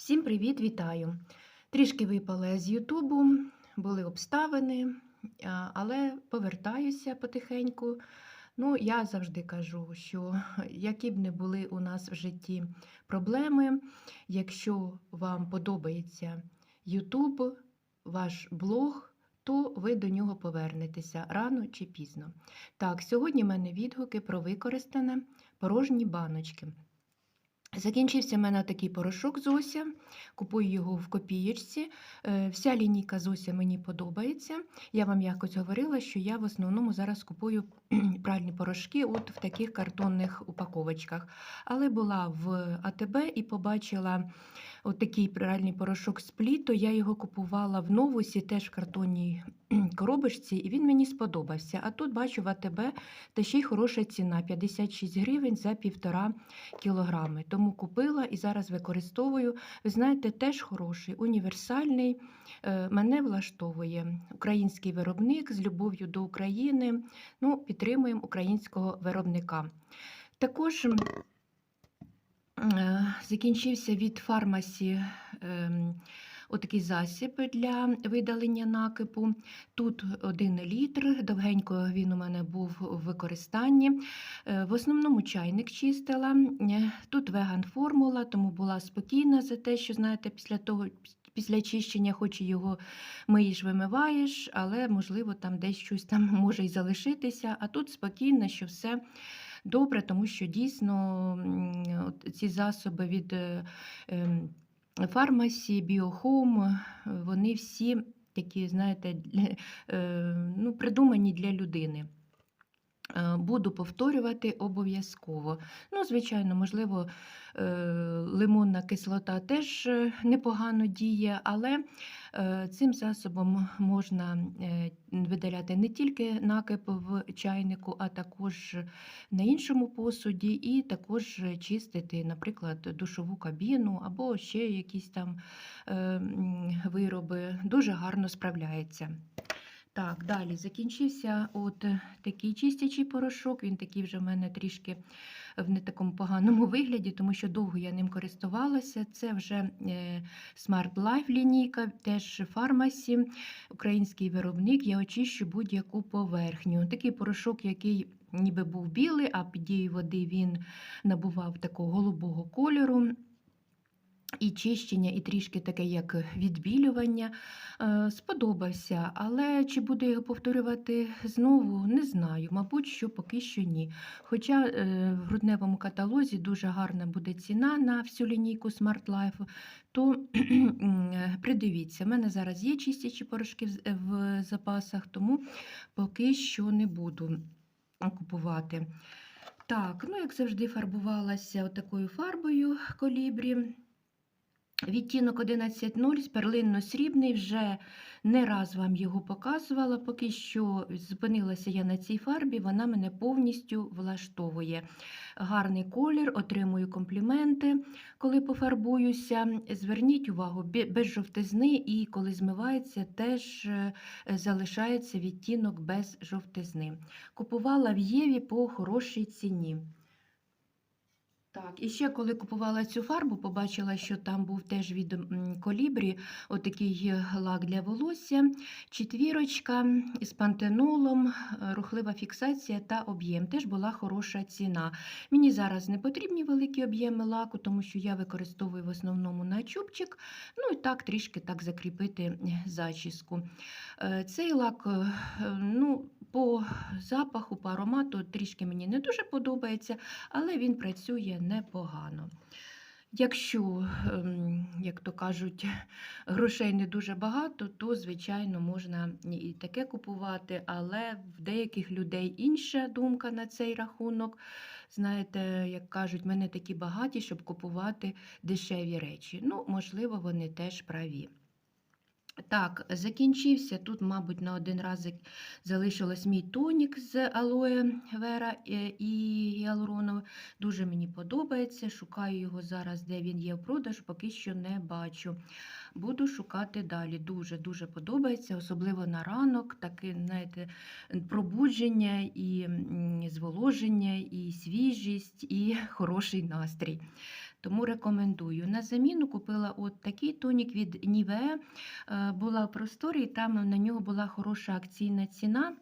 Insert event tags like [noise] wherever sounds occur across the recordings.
Всім привіт, вітаю! Трішки випала з Ютубу, були обставини, але повертаюся потихеньку. Ну, я завжди кажу, що які б не були у нас в житті проблеми, якщо вам подобається Ютуб, ваш блог, то ви до нього повернетеся рано чи пізно. Так, сьогодні в мене відгуки про використане порожні баночки. Закінчився в мене такий порошок Зося. Купую його в копієчці. Е, Вся лінійка Зося мені подобається. Я вам якось говорила, що я в основному зараз купую [clears throat] пральні порошки от в таких картонних упаковочках. Але була в АТБ і побачила от такий пральний порошок з пліто. Я його купувала в новусі, теж в картонній коробочці, і він мені сподобався. А тут бачу в АТБ та ще й хороша ціна 56 гривень за півтора кілограми. Тому купила і зараз використовую. Ви знаєте, теж хороший, універсальний. Е, Мене влаштовує український виробник з любов'ю до України. Ну, підтримуємо українського виробника. Також закінчився від фармасі. ем, Отакий засіб для видалення накипу. Тут 1 літр, довгенько він у мене був в використанні. Е, В основному чайник чистила. Е, Тут веган формула, тому була спокійна за те, що знаєте, після того. Після чищення, хоч і його миєш, вимиваєш, але, можливо, там десь щось там [laughs] може й залишитися. А тут спокійно, що все добре, тому що дійсно ці засоби від е, ем, фармасі, біохом, вони всі такі, знаєте, е, ну, придумані для людини. Е, Буду повторювати обов'язково. Ну, звичайно, можливо, е, лимонна кислота теж е, непогано діє, але цим засобом можна видаляти не тільки накип в чайнику, а також на іншому посуді, і також чистити, наприклад, душову кабіну або ще якісь там вироби. Дуже гарно справляється. Так, далі закінчився от такий чистячий порошок. Він такий вже в мене трішки в не такому поганому [laughs] вигляді, тому що довго я ним користувалася. Це вже е, Smart Life лінійка, теж фармасі, український виробник. Я очищу будь-яку поверхню. Такий порошок, який ніби був білий, а під дією води він набував такого голубого кольору. І чищення, і трішки таке, як відбілювання, Е, сподобався. Але чи буду його повторювати знову, не знаю. Мабуть, що поки що ні. Хоча е, в грудневому каталозі дуже гарна буде ціна на всю лінійку Smart Life, то [clears throat] е, придивіться, в мене зараз є чистячі порошки в- запасах, тому поки що не буду купувати. Так, ну як завжди, фарбувалася такою фарбою колібрі. Відтінок 11.0 з перлинно-срібний, вже не раз вам його показувала. Поки що зупинилася я на цій фарбі, вона мене повністю влаштовує. Гарний колір, отримую компліменти, коли пофарбуюся. Зверніть увагу, без жовтизни, і коли змивається, теж е, залишається відтінок без жовтизни. Купувала в Єві по хорошій ціні. Так, і ще коли купувала цю фарбу, побачила, що там був теж від колібрі отакий е, лак для волосся, четвірочка з пантенолом, е, рухлива фіксація та об'єм. Теж була хороша ціна. Мені зараз не потрібні великі об'єми лаку, тому що я використовую в основному на чубчик, ну і так трішки так закріпити е, зачіску. Цей лак, ну, по запаху, по аромату трішки мені не дуже подобається але він працює непогано. Якщо, ем, як то кажуть, грошей не дуже багато, то, звичайно, можна і таке купувати, але в деяких людей інша думка на цей рахунок. Знаєте, як кажуть, мене такі багаті, щоб купувати дешеві речі. Ну, можливо, вони теж праві. Так, закінчився. Тут, мабуть, на один раз залишилось мій тонік з алоє вера е, і гіалуроновим. Дуже мені подобається. Шукаю його зараз, де він є в продажу, поки що не бачу. Буду шукати далі. Дуже-дуже подобається, особливо на ранок, таке, знаєте, пробудження і зволоження, і свіжість, і [laughs] хороший настрій. Тому рекомендую. На заміну купила от такий тонік від Nivea. Е, Була в просторі, там на нього була хороша акційна ціна.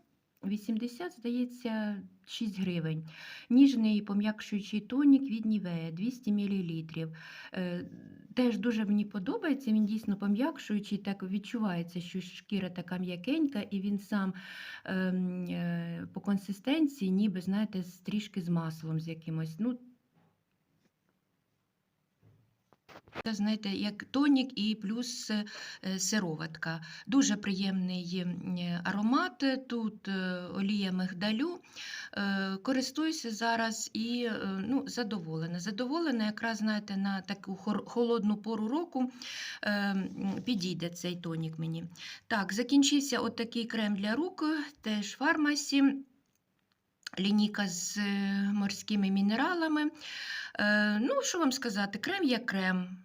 80, здається, 6 гривень. Ніжний пом'якшуючий тонік від Nivea 200 мл. Теж дуже мені подобається, він дійсно пом'якшуючий, так відчувається, що шкіра така м'якенька, і він сам ем, е, по консистенції, ніби, знаєте, трішки з маслом з якимось. Ну, це, знаєте, як тонік і плюс е, сироватка. Дуже приємний аромат. Тут е, олія мигдалю. Е, Користуюся зараз і ну, задоволена. Задоволена, якраз знаєте, на таку холодну пору року підійде цей тонік мені. Так, закінчився от такий крем для рук, теж фармасі. Лінійка з морськими мінералами. Е, Ну, що вам сказати, крем є крем.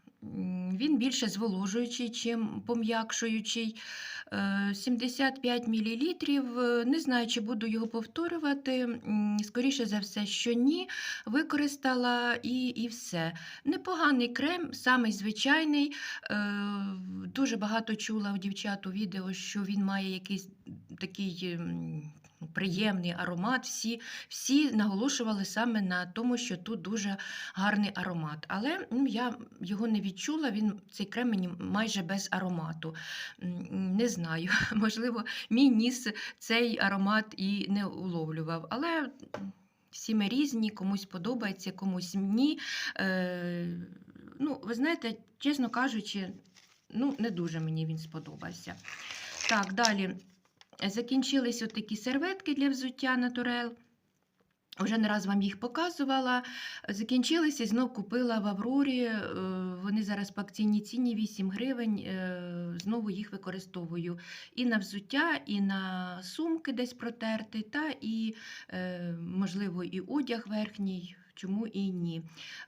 Він більше зволожуючий, чим пом'якшуючий. Е, 75 мл. Не знаю, чи буду його повторювати. Скоріше за все, що ні. Використала і, і все. Непоганий крем, самий звичайний. Е, Дуже багато чула у дівчат у відео, що він має якийсь такий. Ну, Приємний аромат, всі, всі наголошували саме на тому, що тут дуже гарний аромат. Але ну, я його не відчула, він цей крем мені майже без аромату. Не знаю, [laughs] можливо, мій ніс цей аромат і не уловлював. Але всі ми різні, комусь подобається, комусь ні. Е, ну, ви знаєте, чесно кажучи, ну, не дуже мені він сподобався. Так, далі. Закінчились такі серветки для взуття натурел. Вже не раз вам їх показувала. Закінчилися знов купила в Аврорі. е, Вони зараз по акційній ціні 8 гривень. е, Знову їх використовую і на взуття, і на сумки десь протерти, та і, е, можливо, і одяг верхній. Чому і ні?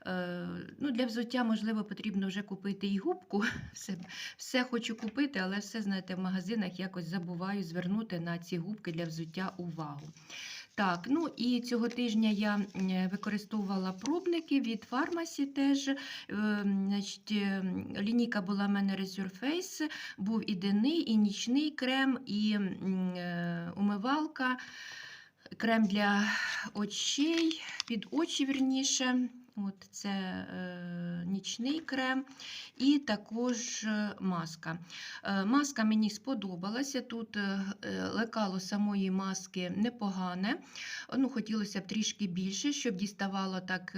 Е, ну, для взуття, можливо, потрібно вже купити і губку. [laughs] Все, все хочу купити, але все, знаєте, в магазинах якось забуваю звернути на ці губки для взуття увагу. Так, ну і цього тижня я е, використовувала пробники від фармасі теж. Е, Значить, е, лінійка була в мене Resurface, був і денний, і нічний крем, і умивалка, крем для очей, під очі вірніше. От це е, нічний крем і також е, маска. Е, маска мені сподобалася. Тут е, е, лекало самої маски непогане. Ну, хотілося б трішки більше, щоб діставало так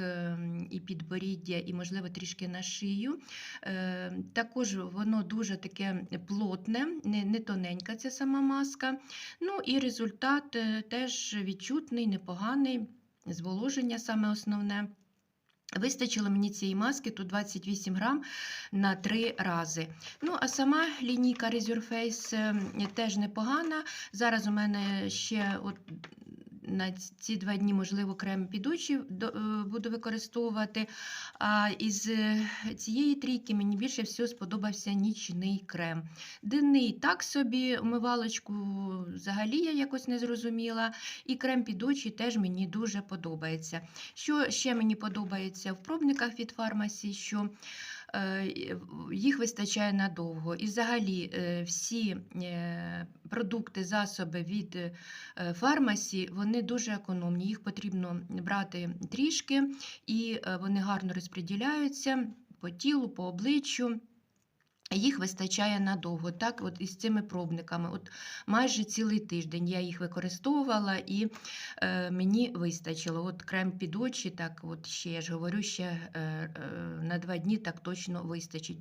і підборіддя, і, можливо, трішки на шию. Е, Також воно дуже таке плотне, не, не тоненька ця сама маска. Ну і результат теж відчутний, непоганий, зволоження саме основне. Вистачило мені цієї маски, тут 28 грам на 3 рази. Ну, а сама лінійка Resurface Face теж непогана. Зараз у мене ще от на ці два дні, можливо, крем під очі до- е, буду використовувати. А із е, цієї трійки мені більше всього сподобався нічний крем. Денний так собі, умивалочку взагалі я якось не зрозуміла. І крем під теж мені дуже подобається. Що ще мені подобається в пробниках від фармасі, що їх вистачає надовго. І взагалі е, всі е, продукти, засоби від е, фармасі, вони дуже економні. Їх потрібно брати трішки, і е, вони гарно розподіляються по тілу, по обличчю. Їх вистачає надовго, так, от із цими пробниками. От майже цілий тиждень я їх використовувала і е, мені вистачило. От крем під очі, так, от ще я ж говорю, ще е, е, на два дні так точно вистачить.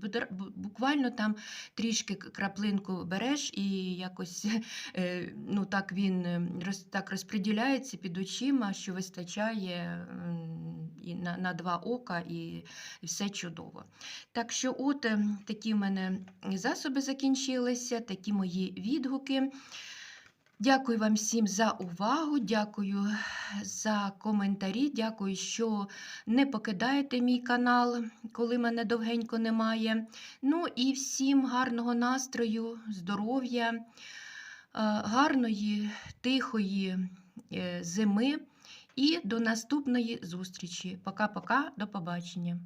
Буквально там трішки краплинку береш і якось е, ну, так він е, роз, так розподіляється під очима, що вистачає м, і на, на два ока, і, все чудово. Так що, от е, такі в мене засоби закінчилися, такі мої відгуки. Дякую вам всім за увагу, дякую за коментарі, дякую, що не покидаєте мій канал, коли мене довгенько немає. Ну і всім гарного настрою, здоров'я, е, гарної, тихої е, зими і до наступної зустрічі. Пока-пока, до побачення.